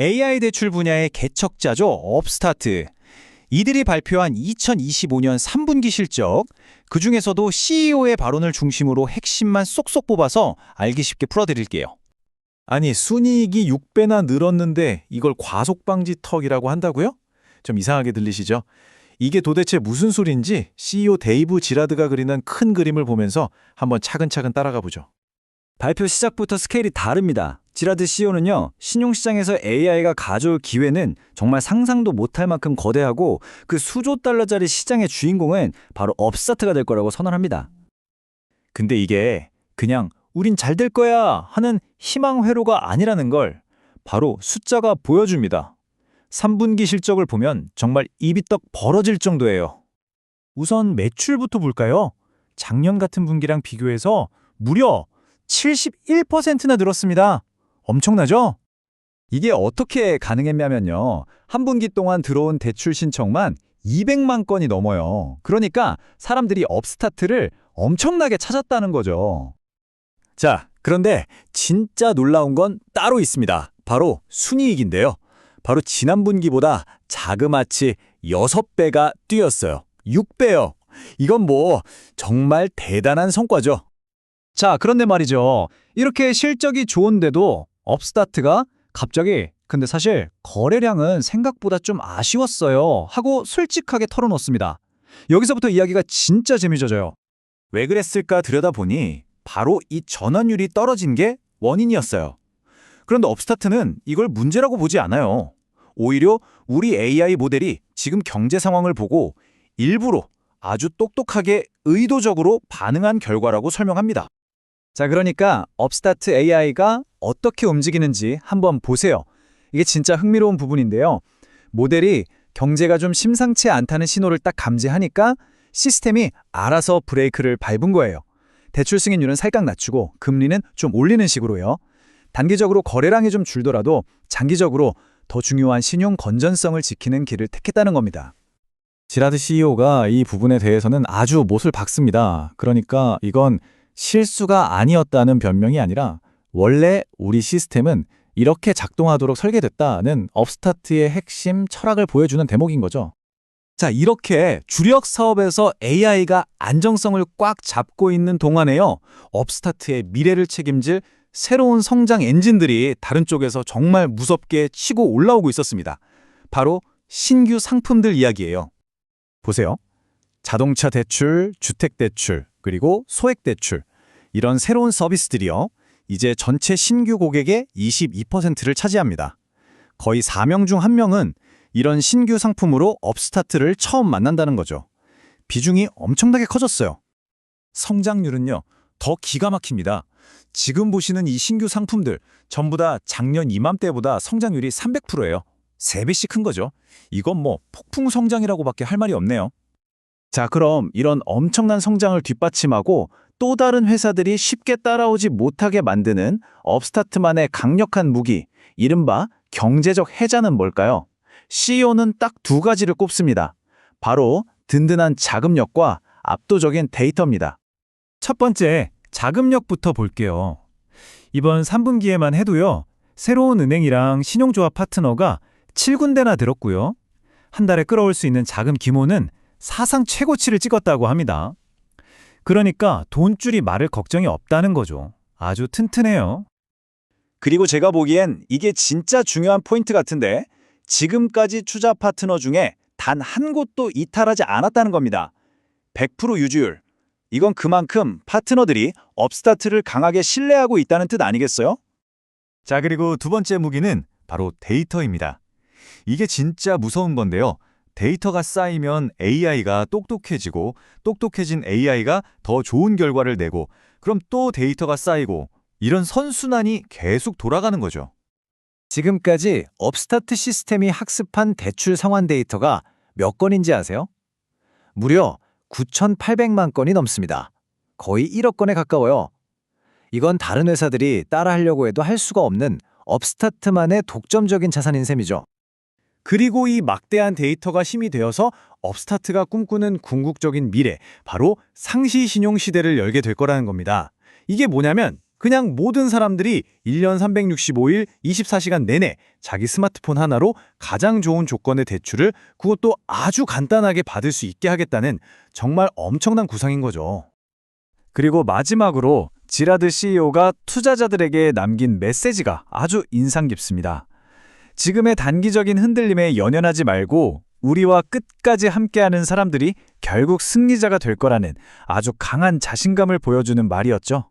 AI 대출 분야의 개척자죠, 업스타트. 이들이 발표한 2025년 3분기 실적, 그 중에서도 CEO의 발언을 중심으로 핵심만 쏙쏙 뽑아서 알기 쉽게 풀어드릴게요. 아니, 순이익이 6배나 늘었는데 이걸 과속방지 턱이라고 한다고요? 좀 이상하게 들리시죠? 이게 도대체 무슨 소린지 CEO 데이브 지라드가 그리는 큰 그림을 보면서 한번 차근차근 따라가 보죠. 발표 시작부터 스케일이 다릅니다. 지라드 CEO는요, 신용시장에서 AI가 가져올 기회는 정말 상상도 못할 만큼 거대하고 그 수조 달러짜리 시장의 주인공은 바로 업스타트가 될 거라고 선언합니다. 근데 이게 그냥 우린 잘 될 거야 하는 희망 회로가 아니라는 걸 바로 숫자가 보여줍니다. 3분기 실적을 보면 정말 입이 떡 벌어질 정도예요. 우선 매출부터 볼까요? 작년 같은 분기랑 비교해서 무려 71%나 늘었습니다. 엄청나죠? 이게 어떻게 가능했냐면요. 한 분기 동안 들어온 대출 신청만 200만 건이 넘어요. 그러니까 사람들이 업스타트를 엄청나게 찾았다는 거죠. 자, 그런데 진짜 놀라운 건 따로 있습니다. 바로 순이익인데요. 바로 지난 분기보다 자그마치 6배가 뛰었어요. 6배요. 이건 뭐 정말 대단한 성과죠. 자, 그런데 말이죠. 이렇게 실적이 좋은데도 업스타트가 갑자기 근데 사실 거래량은 생각보다 좀 아쉬웠어요 하고 솔직하게 털어놓습니다. 여기서부터 이야기가 진짜 재미져져요. 왜 그랬을까 들여다보니 바로 이 전환율이 떨어진 게 원인이었어요. 그런데 업스타트는 이걸 문제라고 보지 않아요. 오히려 우리 AI 모델이 지금 경제 상황을 보고 일부러 아주 똑똑하게 의도적으로 반응한 결과라고 설명합니다. 자, 그러니까 업스타트 AI가 어떻게 움직이는지 한번 보세요. 이게 진짜 흥미로운 부분인데요. 모델이 경제가 좀 심상치 않다는 신호를 딱 감지하니까 시스템이 알아서 브레이크를 밟은 거예요. 대출 승인율은 살짝 낮추고 금리는 좀 올리는 식으로요. 단기적으로 거래량이 좀 줄더라도 장기적으로 더 중요한 신용 건전성을 지키는 길을 택했다는 겁니다. 지라드 CEO가 이 부분에 대해서는 아주 못을 박습니다. 그러니까 이건 실수가 아니었다는 변명이 아니라 원래 우리 시스템은 이렇게 작동하도록 설계됐다는 업스타트의 핵심 철학을 보여주는 대목인 거죠. 자, 이렇게 주력 사업에서 AI가 안정성을 꽉 잡고 있는 동안에요. 업스타트의 미래를 책임질 새로운 성장 엔진들이 다른 쪽에서 정말 무섭게 치고 올라오고 있었습니다. 바로 신규 상품들 이야기예요. 보세요. 자동차 대출, 주택 대출, 그리고 소액 대출. 이런 새로운 서비스들이요. 이제 전체 신규 고객의 22%를 차지합니다. 거의 4명 중 1명은 이런 신규 상품으로 업스타트를 처음 만난다는 거죠. 비중이 엄청나게 커졌어요. 성장률은요, 더 기가 막힙니다. 지금 보시는 이 신규 상품들 전부 다 작년 이맘때보다 성장률이 300%예요. 3배씩 큰 거죠. 이건 뭐 폭풍 성장이라고밖에 할 말이 없네요. 자, 그럼 이런 엄청난 성장을 뒷받침하고 또 다른 회사들이 쉽게 따라오지 못하게 만드는 업스타트만의 강력한 무기, 이른바 경제적 해자는 뭘까요? CEO는 딱 두 가지를 꼽습니다. 바로 든든한 자금력과 압도적인 데이터입니다. 첫 번째, 자금력부터 볼게요. 이번 3분기에만 해도요, 새로운 은행이랑 신용조합 파트너가 7군데나 들었고요. 한 달에 끌어올 수 있는 자금 규모는 사상 최고치를 찍었다고 합니다. 그러니까 돈줄이 마를 걱정이 없다는 거죠. 아주 튼튼해요. 그리고 제가 보기엔 이게 진짜 중요한 포인트 같은데 지금까지 투자 파트너 중에 단 한 곳도 이탈하지 않았다는 겁니다. 100% 유지율. 이건 그만큼 파트너들이 업스타트를 강하게 신뢰하고 있다는 뜻 아니겠어요? 자, 그리고 두 번째 무기는 바로 데이터입니다. 이게 진짜 무서운 건데요. 데이터가 쌓이면 AI가 똑똑해지고 똑똑해진 AI가 더 좋은 결과를 내고 그럼 또 데이터가 쌓이고 이런 선순환이 계속 돌아가는 거죠. 지금까지 업스타트 시스템이 학습한 대출 상환 데이터가 몇 건인지 아세요? 무려 9,800만 건이 넘습니다. 거의 1억 건에 가까워요. 이건 다른 회사들이 따라하려고 해도 할 수가 없는 업스타트만의 독점적인 자산인 셈이죠. 그리고 이 막대한 데이터가 힘이 되어서 업스타트가 꿈꾸는 궁극적인 미래, 바로 상시 신용 시대를 열게 될 거라는 겁니다. 이게 뭐냐면 그냥 모든 사람들이 1년 365일 24시간 내내 자기 스마트폰 하나로 가장 좋은 조건의 대출을 그것도 아주 간단하게 받을 수 있게 하겠다는 정말 엄청난 구상인 거죠. 그리고 마지막으로 지라드 CEO가 투자자들에게 남긴 메시지가 아주 인상 깊습니다. 지금의 단기적인 흔들림에 연연하지 말고 우리와 끝까지 함께하는 사람들이 결국 승리자가 될 거라는 아주 강한 자신감을 보여주는 말이었죠.